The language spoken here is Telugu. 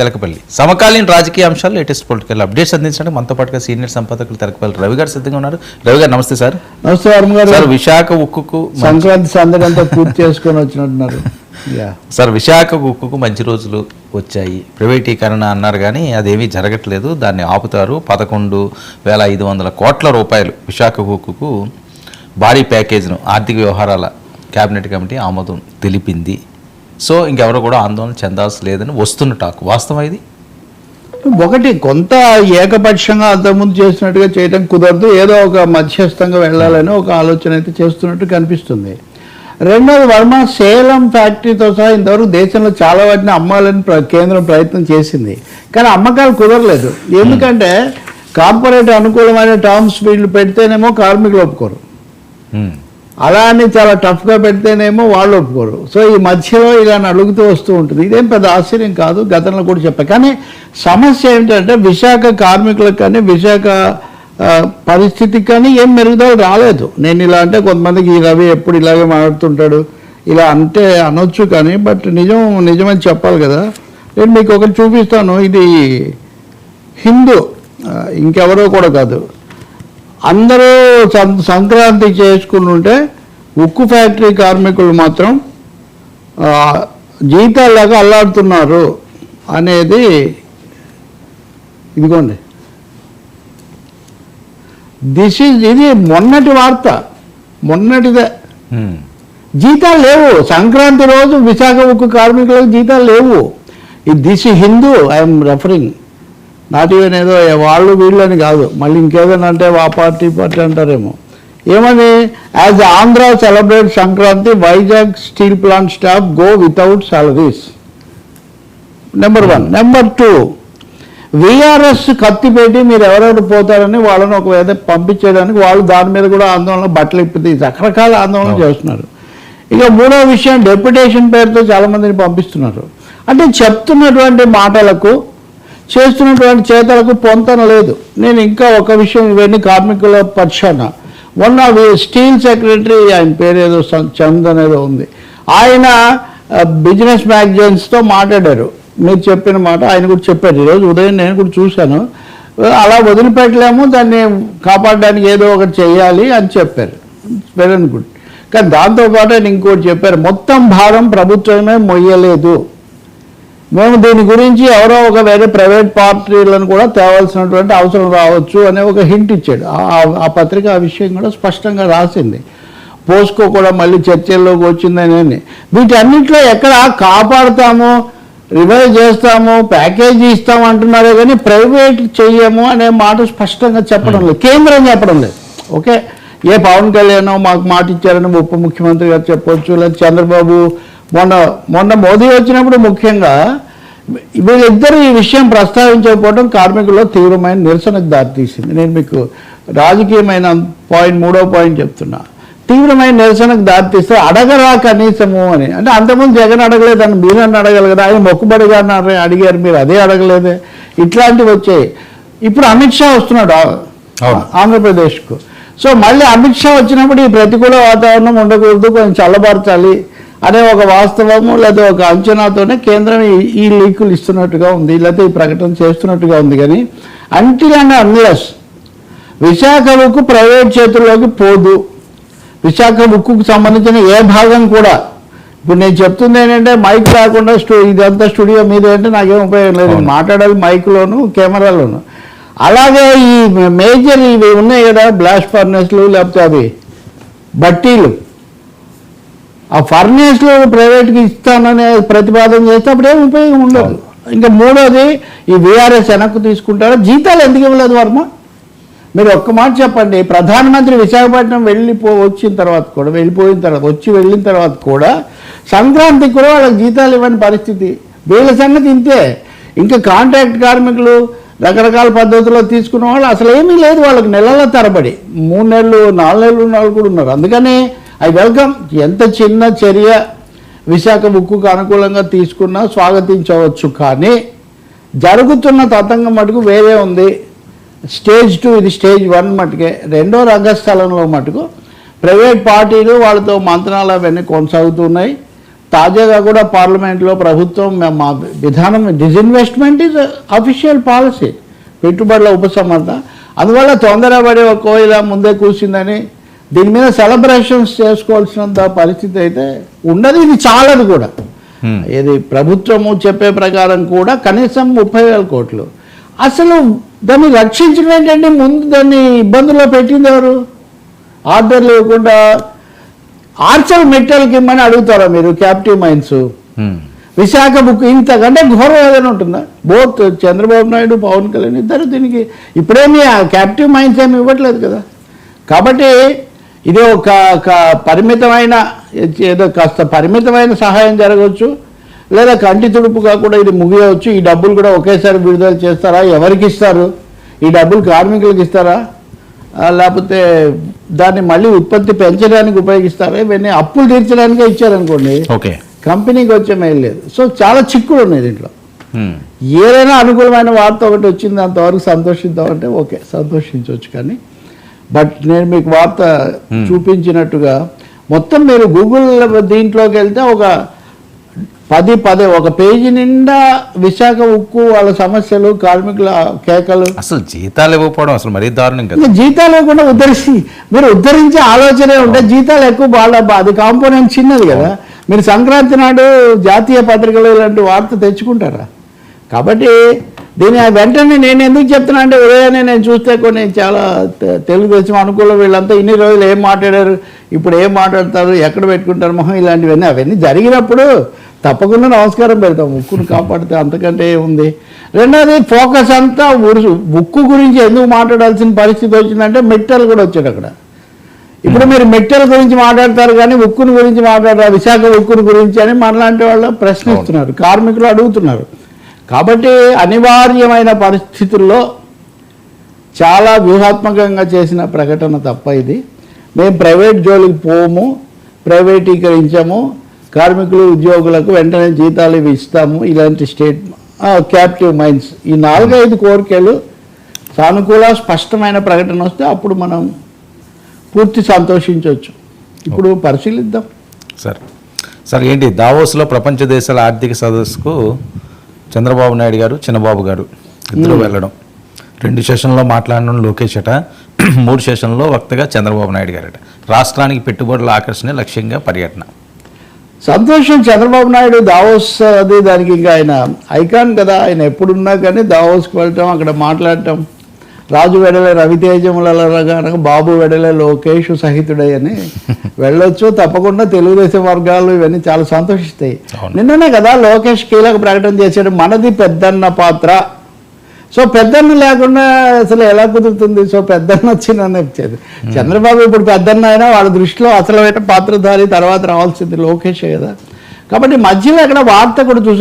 తెలకపల్లి. సమకాలీన రాజకీయ అంశాలు లేటెస్ట్ పొలిటికల్ అప్డేట్స్ అందించడానికి మనతో పాటుగా సీనియర్ సంపాదకులు తెలకపల్లి రవి గారు సిద్ధంగా ఉన్నారు. రవి గారు నమస్తే సార్. నమస్తే వర్మ గారు. సార్ విశాఖ ఉక్కుకు సంక్రాంతి సందడంతా పూర్తి చేసుకొని వచ్చినట్టున్నారు. యా. సార్ విశాఖ ఉక్కుకు మంచి రోజులు వచ్చాయి. ప్రైవేటీకరణ అన్నారు కానీ అదేమీ జరగట్లేదు. దాన్ని ఆపుతారు. పదకొండు వేల ఐదు వందల కోట్ల రూపాయలు విశాఖ ఉక్కుకు భారీ ప్యాకేజ్ను ఆర్థిక వ్యవహారాల కేబినెట్ కమిటీ ఆమోదం తెలిపింది. సో ఇంకెవరు కూడా ఆందోళన చెందాల్సి లేదని వస్తున్న టాక్. వాస్తవం ఇది? ఒకటి కొంత ఏకపక్షంగా అంతకుముందు చేసినట్టుగా చేయడం కుదరదు. ఏదో ఒక మధ్యస్థంగా వెళ్ళాలని ఒక ఆలోచన అయితే చేస్తున్నట్టు కనిపిస్తుంది. రెండోది వర్మ సేలం ఫ్యాక్టరీతో సహా ఇంతవరకు దేశంలో చాలా వాటిని అమ్మాలని ప్ర- కేంద్రం ప్రయత్నం చేసింది. కానీ అమ్మకాలు కుదరలేదు. ఎందుకంటే కార్పొరేట్ అనుకూలమైన టర్మ్స్ వీళ్ళు పెడితేనేమో కార్మికులు ఒప్పుకోరు. అలా అని చాలా టఫ్గా పెడితేనేమో వాళ్ళు ఒప్పుకోరు. సో ఈ మధ్యలో ఇలా అడుగుతూ వస్తూ ఉంటుంది. ఇదేం పెద్ద ఆశ్చర్యం కాదు గతంలో కూడా చెప్పా. కానీ సమస్య ఏంటంటే విశాఖ కార్మికులకు కానీ విశాఖ పరిస్థితికి కానీ ఏం మెరుగుదల రాలేదు. నేను ఇలా అంటే కొంతమందికి ఈ రవి ఎప్పుడు ఇలాగే మాట్లాడుతుంటాడు ఇలా అంటే అనొచ్చు కానీ బట్ నిజం నిజమని చెప్పాలి కదా. నేను మీకు ఒకటి చూపిస్తాను. ఇది హిందూ ఇంకెవరో కూడా కాదు. అందరూ సం- సంక్రాంతి చేసుకుని ఉంటే ఉక్కు ఫ్యాక్టరీ కార్మికులు మాత్రం ఆ, జీతాల్లాగా అల్లాడుతున్నారు అనేది ఇదిగోండి. దిస్ ఈజ్ ఇది మొన్నటి వార్త. మొన్నటిదే. హ్మ్. జీతాలు లేవు. సంక్రాంతి రోజు విశాఖ ఉక్కు కార్మికులకు జీతాలు లేవు. ఈ this Hindu I'm referring not even ఏదో వాళ్ళు వీళ్ళు అని కాదు. మళ్ళీ ఇంకేదైనా అంటే ఆ పార్టీ పార్టీ అంటారేమో. ఏమని? As Andhra celebrate Sankranti Vizag steel plant staff go without salaries number one number two VRS కత్తి పెట్టి మీరు ఎవరెవరు పోతారని వాళ్ళని ఒకవేళ పంపించేయడానికి వాళ్ళు దాని మీద కూడా ఆందోళన బట్టలు ఇప్పి రకరకాల ఆందోళన చేస్తున్నారు. ఇక మూడో విషయం డెప్యుటేషన్ పేరుతో చాలా మందిని పంపిస్తున్నారు. అంటే చెప్తున్నటువంటి మాటలకు చేస్తున్నటువంటి చేతలకు పొంతన లేదు. నేను ఇంకా ఒక విషయం ఇవన్నీ కార్మికుల పక్షాన. మొన్న వి- స్టీల్ సెక్రటరీ ఆయన పేరు ఏదో చంద్ అనేదో ఉంది. ఆయన బిజినెస్ మ్యాగజైన్స్తో మాట్లాడారు. మీరు చెప్పిన మాట ఆయన కూడా చెప్పారు. ఈరోజు ఉదయం నేను కూడా చూశాను. అలా వదిలిపెట్టలేము దాన్ని కాపాడడానికి ఏదో ఒకటి చేయాలి అని చెప్పారు. Well and good. కానీ దాంతోపాటు ఆయన ఇంకోటి చెప్పారు. మొత్తం భారం ప్రభుత్వమే మొయ్యలేదు. మేము దీని గురించి ఎవరో ఒక వేరే ప్రైవేట్ పార్టీలను కూడా తేవాల్సినటువంటి అవసరం రావచ్చు అనే ఒక హింట్ ఇచ్చాడు. ఆ- ఆ పత్రిక ఆ విషయం కూడా స్పష్టంగా రాసింది. పోస్కో కూడా మళ్ళీ చర్చల్లోకి వచ్చిందని వీటన్నింటిలో ఎక్కడ కాపాడుతాము రివైవ్ చేస్తాము ప్యాకేజీ ఇస్తాము అంటున్నారే కానీ ప్రైవేట్ చెయ్యము అనే మాట స్పష్టంగా చెప్పడం లేదు. కేంద్రం చెప్పడం లేదు. ఓకే? ఏ పవన్ కళ్యాణ్ మాకు మాట ఇచ్చారని ఉప ముఖ్యమంత్రి గారు చెప్పొచ్చు లేదా చంద్రబాబు మొన్న మొన్న మోదీ వచ్చినప్పుడు ముఖ్యంగా వీళ్ళిద్దరూ ఈ విషయం ప్రస్తావించకపోవడం కార్మికుల్లో తీవ్రమైన నిరసనకు దారితీసింది నేను మీకు రాజకీయమైన పాయింట్ మూడో పాయింట్ చెప్తున్నా. తీవ్రమైన నిరసనకు దారితీస్తే అడగరా కనీసము అని. అంటే అంతకుముందు జగన్ అడగలేదని మీరు నన్ను అడగలు కదా ఆయన మొక్కుబడిగా అన్నారు అడిగారు మీరు అదే అడగలేదే. ఇట్లాంటివి వచ్చాయి. ఇప్పుడు అమిత్ షా వస్తున్నాడు. ఆంధ్రప్రదేశ్కు. సో మళ్ళీ అమిత్ షా వచ్చినప్పుడు ఈ ప్రతికూల వాతావరణం ఉండకూడదు కొంచెం చల్లబరచాలి అనే ఒక వాస్తవము లేదా ఒక అంచనాతోనే కేంద్రం ఈ- ఈ లీకులు ఇస్తున్నట్టుగా ఉంది లేకపోతే ఈ ప్రకటన చేస్తున్నట్టుగా ఉంది. కానీ అంటిల్ అండ్ అన్లెస్ విశాఖ ఉక్కు ప్రైవేట్ చేతుల్లోకి పోదు. విశాఖ ఉక్కుకు సంబంధించిన ఏ భాగం కూడా ఇప్పుడు నేను చెప్తుంది ఏంటంటే మైక్ రాకుండా స్టూ ఇదంతా స్టూడియో మీద అంటే నాకేం ఉపయోగం లేదు. మాట్లాడాలి మైక్లోను కెమెరాలోను అలాగే ఈ మేజర్ ఇవి ఉన్నాయి కదా బ్లాస్ట్ ఫర్నెస్లు లేకపోతే అవి బట్టీలు. ఆ ఫర్నేస్లు ప్రైవేట్కి ఇస్తాననే ప్రతిపాదన చేస్తే అప్పుడు ఏం ఉపయోగం ఉండదు. ఇంకా మూడోది ఈ విఆర్ఎస్ వెనక్కు తీసుకుంటారా? జీతాలు ఎందుకు ఇవ్వలేదు వర్మ? మీరు ఒక్క మాట చెప్పండి. ప్రధానమంత్రి విశాఖపట్నం వెళ్ళిపో వచ్చిన తర్వాత కూడా వెళ్ళిపోయిన తర్వాత వచ్చి వెళ్ళిన తర్వాత కూడా సంక్రాంతికి కూడా వాళ్ళకి జీతాలు ఇవ్వని పరిస్థితి. వీళ్ళ సంగతి ఇంతే. ఇంకా కాంట్రాక్ట్ కార్మికులు రకరకాల పద్ధతుల్లో తీసుకున్న వాళ్ళు అసలు ఏమీ లేదు వాళ్ళకి నెలల తరబడి. మూడు నెలలు నాలుగు నెలలు వాళ్ళు కూడా ఉన్నారు. అందుకని ఐ వెల్కమ్. ఎంత చిన్న చర్య విశాఖ ఉక్కుకు అనుకూలంగా తీసుకున్నా స్వాగతించవచ్చు కానీ జరుగుతున్న తతంగం మటుకు వేరే ఉంది. స్టేజ్ టూ ఇది స్టేజ్ వన్ మటుకే. రెండో రంగస్థలంలో మటుకు ప్రైవేట్ పార్టీలు వాళ్ళతో మంత్రాలు అవన్నీ కొనసాగుతున్నాయి. తాజాగా కూడా పార్లమెంట్లో ప్రభుత్వం మా- మా విధానం డిజిన్వెస్ట్మెంట్ ఈజ్ అఫీషియల్ పాలసీ పెట్టుబడుల ఉపసంహరణ అందువల్ల తొందరపడి ఒక కోయిల ముందే కూర్చుందని దీని మీద సెలబ్రేషన్స్ చేసుకోవాల్సినంత పరిస్థితి అయితే ఉండదు. ఇది చాలదు కూడా. ఇది ప్రభుత్వము చెప్పే ప్రకారం కూడా కనీసం ముప్పై వేల కోట్లు. అసలు దాన్ని రక్షించడం ఏంటంటే ముందు దాన్ని ఇబ్బందుల్లో పెట్టింది ఎవరు? ఆర్డర్లు ఇవ్వకుండా ఆర్చల్ మెట్టల్కి ఇమ్మని అడుగుతారా మీరు క్యాప్టివ్ మైన్స్. విశాఖ బుక్ ఇంతకంటే ఘోరం ఏదైనా ఉంటుందా? బోత్ చంద్రబాబు నాయుడు పవన్ కళ్యాణ్ ఇద్దరు దీనికి ఇప్పుడేమి క్యాప్టివ్ మైండ్స్ ఏమి ఇవ్వట్లేదు కదా. కాబట్టి ఇది ఒక పరిమితమైన ఏదో కాస్త పరిమితమైన సహాయం జరగవచ్చు. లేదా కంటి తుడుపుగా కూడా ఇది ముగియవచ్చు. ఈ డబ్బులు కూడా ఒకేసారి విడుదల చేస్తారా? ఎవరికి ఇస్తారు? ఈ డబ్బులు కార్మికులకు ఇస్తారా? లేకపోతే దాన్ని మళ్ళీ ఉత్పత్తి పెంచడానికి ఉపయోగిస్తారా? ఇవన్నీ అప్పులు తీర్చడానికే ఇచ్చారనుకోండి ఓకే. కంపెనీకి వచ్చే మెయిల్ లేదు. సో చాలా చిక్కులు ఉన్నాయి దీంట్లో. ఏదైనా అనుకూలమైన వార్త ఒకటి వచ్చింది అంతవరకు సంతోషిద్దామంటే ఓకే సంతోషించవచ్చు. కానీ బట్ నేను మీకు వార్త Hmm. చూపించినట్టుగా మొత్తం మీరు గూగుల్ దీంట్లోకి వెళ్తే ఒక పది పదే ఒక పేజీ నిండా విశాఖ ఉక్కు వాళ్ళ సమస్యలు కార్మికుల కేకలు. అసలు జీతాలు ఇవ్వకపోవడం అసలు మరీ దారుణం కదా. జీతాలు లేకుండా ఉద్ధరించి మీరు ఉద్ధరించే ఆలోచనే ఉంటే జీతాలు ఎక్కువ బాగా అది కాంపోనెంట్ చిన్నది కదా. మీరు సంక్రాంతి నాడు జాతీయ పత్రికలు ఇలాంటి వార్త తెచ్చుకుంటారా? కాబట్టి దీని వెంటనే నేను ఎందుకు చెప్తున్నా అంటే ఉదయాన్నే నేను చూస్తే కొన్ని చాలా తెలుగుదేశం అనుకూలం వీళ్ళంతా ఇన్ని రోజులు ఏం మాట్లాడారు ఇప్పుడు ఏం మాట్లాడతారు ఎక్కడ పెట్టుకుంటారు మొహం ఇలాంటివన్నీ అవన్నీ జరిగినప్పుడు తప్పకుండా నమస్కారం పెడతాం. ఉక్కును కాపాడితే అంతకంటే ఏముంది? రెండోది ఫోకస్ అంతా ఉరుసు ఉక్కు గురించి ఎందుకు మాట్లాడాల్సిన పరిస్థితి వచ్చిందంటే మెట్టలు కూడా వచ్చాడు అక్కడ. ఇప్పుడు మీరు మెట్టెల గురించి మాట్లాడతారు కానీ ఉక్కుని గురించి మాట్లాడారు విశాఖ ఉక్కుని గురించి అని మనలాంటి వాళ్ళు ప్రశ్నిస్తున్నారు కార్మికులు అడుగుతున్నారు. కాబట్టి అనివార్యమైన పరిస్థితుల్లో చాలా వ్యూహాత్మకంగా చేసిన ప్రకటన తప్ప ఇది. మేము ప్రైవేట్ జోలికి పోము ప్రైవేటీకరించము కార్మికులు ఉద్యోగులకు వెంటనే జీతాలు ఇవి ఇస్తాము ఇలాంటి స్టేట్ క్యాప్టివ్ మైండ్స్ ఈ నాలుగైదు కోరికలు సానుకూల స్పష్టమైన ప్రకటన వస్తే అప్పుడు మనం పూర్తి సంతోషించవచ్చు. ఇప్పుడు పరిశీలిద్దాం. సార్. సార్ ఏంటి? దావోస్లో ప్రపంచ దేశాల ఆర్థిక సదస్సుకు చంద్రబాబు నాయుడు గారు చిన్నబాబు గారు ఇద్దరు వెళ్ళడం. రెండు సెషన్లో మాట్లాడడం లోకేష్ అట. మూడు సెషన్లో వక్తగా చంద్రబాబు నాయుడు గారట. రాష్ట్రానికి పెట్టుబడుల ఆకర్షణ లక్ష్యంగా పర్యటన. సంతోషం చంద్రబాబు నాయుడు దావోస్ అది దానికి ఇంకా ఆయన ఐకాన్ కదా. ఆయన ఎప్పుడున్నా కానీ దావోస్కి వెళ్ళటం అక్కడ మాట్లాడటం. రాజు వెడలే రవితేజముల కనుక బాబు వెడలే లోకేష్ సహితుడై అని వెళ్ళొచ్చు. తప్పకుండా తెలుగుదేశం వర్గాలు ఇవన్నీ చాలా సంతోషిస్తాయి. నిన్ననే కదా లోకేష్ కీలక ప్రకటన చేశాడు. మనది పెద్దన్న పాత్ర. సో పెద్దన్న లేకుండా అసలు ఎలా కుదురుతుంది? సో పెద్దన్న వచ్చిందని వచ్చేది చంద్రబాబు ఇప్పుడు పెద్దన్న అయినా వాళ్ళ దృష్టిలో అసలు పాత్రధారి తర్వాత రావాల్సింది లోకేషే కదా. కాబట్టి మధ్యలో ఎక్కడ వార్త కూడా చూసాం